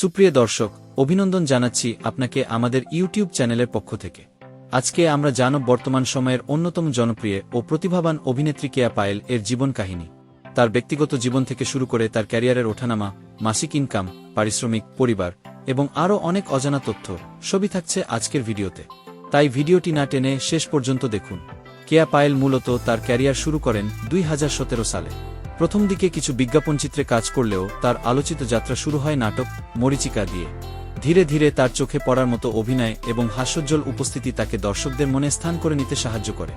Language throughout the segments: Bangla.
সুপ্রিয় দর্শক, অভিনন্দন জানাচ্ছি আপনাকে আমাদের ইউটিউব চ্যানেলের পক্ষ থেকে। আজকে আমরা জানব বর্তমান সময়ের অন্যতম জনপ্রিয় ও প্রতিভাবান অভিনেত্রী কেয়া পায়েল এর জীবন কাহিনী। তার ব্যক্তিগত জীবন থেকে শুরু করে তার ক্যারিয়ারের ওঠানামা, মাসিক ইনকাম, পারিশ্রমিক, পরিবার এবং আরও অনেক অজানা তথ্য সবই থাকছে আজকের ভিডিওতে। তাই ভিডিওটি না টেনে শেষ পর্যন্ত দেখুন। কেয়া পায়েল মূলত তার ক্যারিয়ার শুরু করেন দুই হাজার সতেরো সালে। প্রথম দিকে কিছু বিজ্ঞাপনচিত্রে কাজ করলেও তার আলোচিত যাত্রা শুরু হয় নাটক, মরিচিকা দিয়ে। ধীরে ধীরে তার চোখে পড়ার মতো অভিনয় এবং হাস্যোজ্জ্বল উপস্থিতি তাকে দর্শকদের মনে স্থান করে নিতে সাহায্য করে।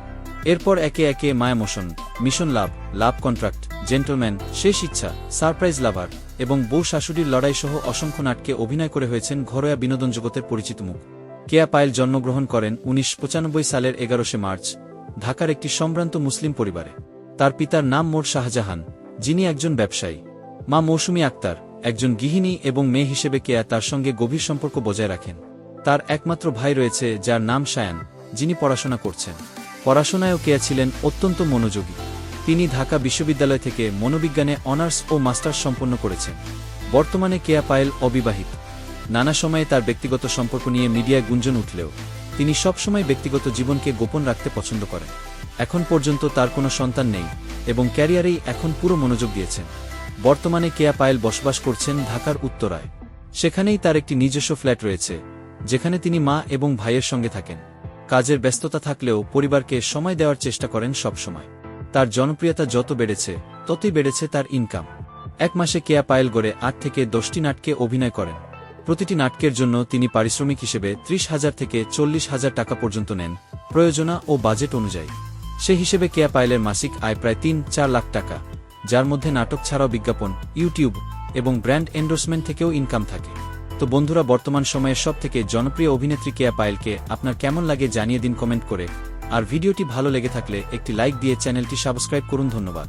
এরপর একে একে Maya motion, mission love love contract, gentleman, Shesh Ichchha, surprise লাভার এবং বউ শাশুড়ির লড়াই সহ অসংখ্য নাটকে অভিনয় করে হয়েছেন ঘরোয়া বিনোদন জগতের পরিচিত মুখ। কেয়া পায়েল জন্মগ্রহণ করেন উনিশশো পঁচানব্বই সালের এগারোশে মার্চ, ঢাকার একটি সম্ভ্রান্ত মুসলিম পরিবারে। তার পিতার নাম মোর শাহজাহান, যিনি একজন ব্যবসায়ী। মা মৌসুমী আক্তার, একজন গৃহিণী এবং মেয়ে হিসেবে কেয়া তার সঙ্গে গভীর সম্পর্ক বজায় রাখেন। তার একমাত্র ভাই রয়েছে, যার নাম সায়ান, যিনি পড়াশোনা করছেন। পড়াশোনায়ও কেয়া ছিলেন অত্যন্ত মনোযোগী। তিনি ঢাকা বিশ্ববিদ্যালয় থেকে মনোবিজ্ঞানে অনার্স ও মাস্টার্স সম্পন্ন করেছেন। বর্তমানে কেয়া পায়েল অবিবাহিত। নানা সময়ে তার ব্যক্তিগত সম্পর্ক নিয়ে মিডিয়ায় গুঞ্জন উঠলেও, তিনি সবসময় ব্যক্তিগত জীবনকে গোপন রাখতে পছন্দ করেন। এখন পর্যন্ত তার কোনো সন্তান নেই এবং ক্যারিয়ারেই এখন পুরো মনোযোগ দিয়েছেন। বর্তমানে কেয়া পায়েল বসবাস করছেন ঢাকার উত্তরায়। সেখানেই তার একটি নিজস্ব ফ্ল্যাট রয়েছে, যেখানে তিনি মা এবং ভাইয়ের সঙ্গে থাকেন। কাজের ব্যস্ততা থাকলেও পরিবারকে সময় দেওয়ার চেষ্টা করেন সবসময়। তার জনপ্রিয়তা যত বেড়েছে, ততই বেড়েছে তার ইনকাম এক মাসে কেয়া পায়েল গড়ে আট থেকে দশটি নাটকে অভিনয় করেন। প্রতিটি নাটকের জন্য তিনি পারিশ্রমিক হিসেবে ত্রিশ হাজার থেকে চল্লিশ হাজার টাকা পর্যন্ত নেন প্রয়োজনা ও বাজেট অনুযায়ী। সে হিসেবে কেয়া পায়েলের মাসিক আয় প্রায় তিন, চার লাখ টাকা, যার মধ্যে নাটক ছাড়াও বিজ্ঞাপন, ইউটিউব এবং ব্র্যান্ড এন্ডোর্সমেন্ট থেকেও ইনকাম থাকে। তো বন্ধুরা, বর্তমান সময়ে সব থেকে জনপ্রিয় অভিনেত্রী কেয়া পায়েলকে আপনার কেমন লাগে জানিয়ে দিন কমেন্ট করে। আর ভিডিওটি ভালো লেগে থাকলে একটি লাইক দিয়ে চ্যানেলটি সাবস্ক্রাইব করুন, ধন্যবাদ।